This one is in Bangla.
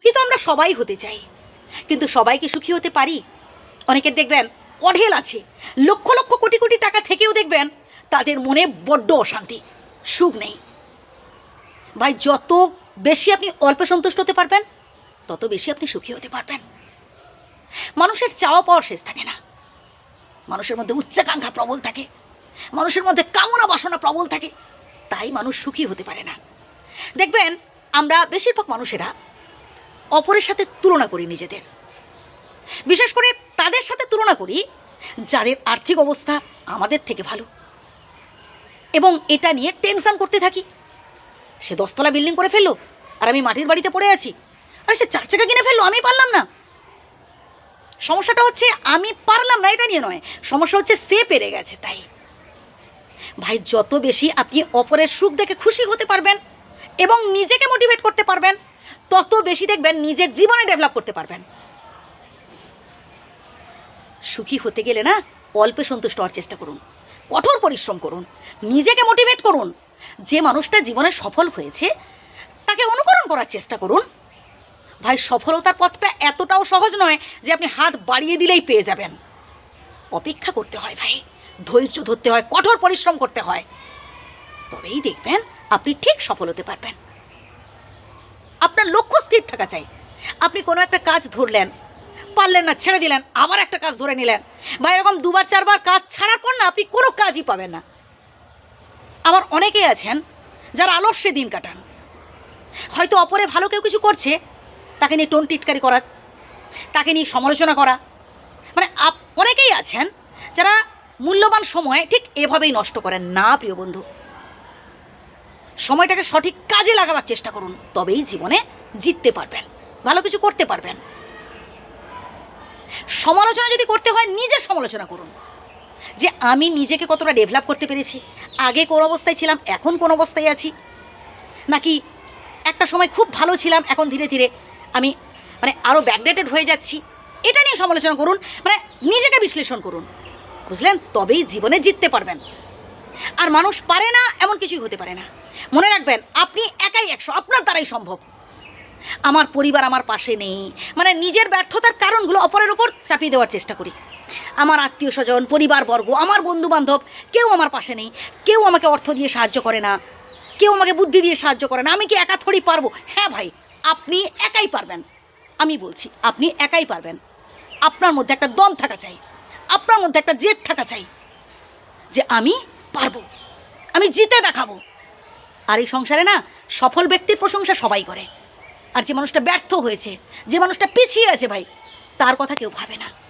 সুখী তো আমরা সবাই হতে চাই। কিন্তু সবাইকে সুখী হতে পারি? অনেকের দেখবেন অঢেল আছে, লক্ষ লক্ষ কোটি কোটি টাকা থেকেও দেখবেন তাদের মনে বড্ড অশান্তি, সুখ নেই। ভাই, যত বেশি আপনি অল্পে সন্তুষ্ট হতে পারবেন, তত বেশি আপনি সুখী হতে পারবেন। মানুষের চাওয়া পাওয়ার শেষ থাকে না। মানুষের মধ্যে উচ্চাকাঙ্ক্ষা প্রবল থাকে। মানুষের মধ্যে কামনা বাসনা প্রবল থাকে। তাই মানুষ সুখী হতে পারে না। দেখবেন, আমরা বেশিরভাগ মানুষেরা অপরের সাথে তুলনা করি নিজেদের। বিশেষ করে তাদের সাথে তুলনা করি, যাদের আর্থিক অবস্থা আমাদের থেকে ভালো। এবং এটা নিয়ে টেনশন করতে থাকি। সে দশতলা বিল্ডিং করে ফেলল, আর আমি মাটির বাড়িতে পড়ে আছি। আর সে চার চাকা কিনে ফেলল, আমি পারলাম না। সমস্যাটা হচ্ছে আমি পারলাম না, এটা নিয়ে নয়। সমস্যা হচ্ছে সে পেরে গেছে, তাই। ভাই, যত বেশি আপনি অপরের সুখ দেখে খুশি হতে পারবেন এবং নিজেকে মোটিভেট করতে পারবেন তত বেশি দেখবেন নিজের জীবনে ডেভেলপ করতে পারবেন। সুখী হতে গেলে না, অল্পে সন্তুষ্ট হওয়ার চেষ্টা করুন। কঠোর পরিশ্রম করুন। নিজেকে মোটিভেট করুন। যে মানুষটা জীবনে সফল হয়েছে, তাকে অনুকরণ করার চেষ্টা করুন। ভাই, সফলতার পথটা এতটাও সহজ নয় যে আপনি হাত বাড়িয়ে দিলেই পেয়ে যাবেন। অপেক্ষা করতে হয় ভাই। ধৈর্য ধরতে হয়, কঠোর পরিশ্রম করতে হয়। তবেই দেখবেন আপনি ঠিক সফল হতে পারবেন। আপনার লক্ষ্য স্থির থাকা চাই। আপনি কোনো একটা কাজ ধরলেন, পারলেন না, ছেড়ে দিলেন, আবার একটা কাজ ধরে নিলেন। বা এরকম দুবার, চারবার কাজ ছাড়ার পর না আপনি কোনো কাজই পাবেন না। আবার অনেকেই আছেন যারা আলস্যে দিন কাটান। হয়তো অপরে ভালো কেউ কিছু করছে, তাকে নিয়ে টোন টিটকারি করা, তাকে নিয়ে সমালোচনা করা। মানে আপ, অনেকেই আছেন যারা মূল্যবান সময় ঠিক এভাবেই নষ্ট করেন না, প্রিয় বন্ধু। সময়টাকে সঠিক কাজে লাগাবার চেষ্টা করুন, তবেই জীবনে জিততে পারবেন, ভালো কিছু করতে পারবেন। সমালোচনা যদি করতে হয়, নিজের সমালোচনা করুন। যে আমি নিজেকে কতটা ডেভেলপ করতে পেরেছি, আগে কোন অবস্থায় ছিলাম, এখন কোন অবস্থায় আছি? নাকি একটা সময় খুব ভালো ছিলাম, এখন ধীরে ধীরে আমি মানে আরও ব্যাকডেটেড হয়ে যাচ্ছি, এটা নিয়ে সমালোচনা করুন মানে নিজেকে বিশ্লেষণ করুন। বুঝলেন? তবেই জীবনে জিততে পারবেন। আর মানুষ পারে না, এমন কিছুই হতে পারে না। মনে রাখবেন, আপনি একাই একশো, আপনার দ্বারাই সম্ভব। আমার পরিবার আমার পাশে নেই। মানে নিজের ব্যর্থতার কারণগুলো অপরের উপর চাপিয়ে দেওয়ার চেষ্টা করি। আমার আত্মীয় স্বজন, পরিবারবর্গ, আমার বন্ধু বান্ধব কেউ আমার পাশে নেই। কেউ আমাকে অর্থ দিয়ে সাহায্য করে না। কেউ আমাকে বুদ্ধি দিয়ে সাহায্য করে না। আমি কি একা থরি পারব? হ্যাঁ ভাই, আপনি একাই পারবেন। আমি বলছি, আপনি একাই পারবেন। আপনার মধ্যে একটা দম থাকা চাই। আপনার মধ্যে একটা জেদ থাকা চাই যে আমি পারব। আমি জিতে দেখাবো। আর এই সংসারে না সফল ব্যক্তির প্রশংসা সবাই করে। আর যে মানুষটা ব্যর্থ হয়েছে, যে মানুষটা পিছিয়ে আছে ভাই, তার কথা কেউ ভাবে না।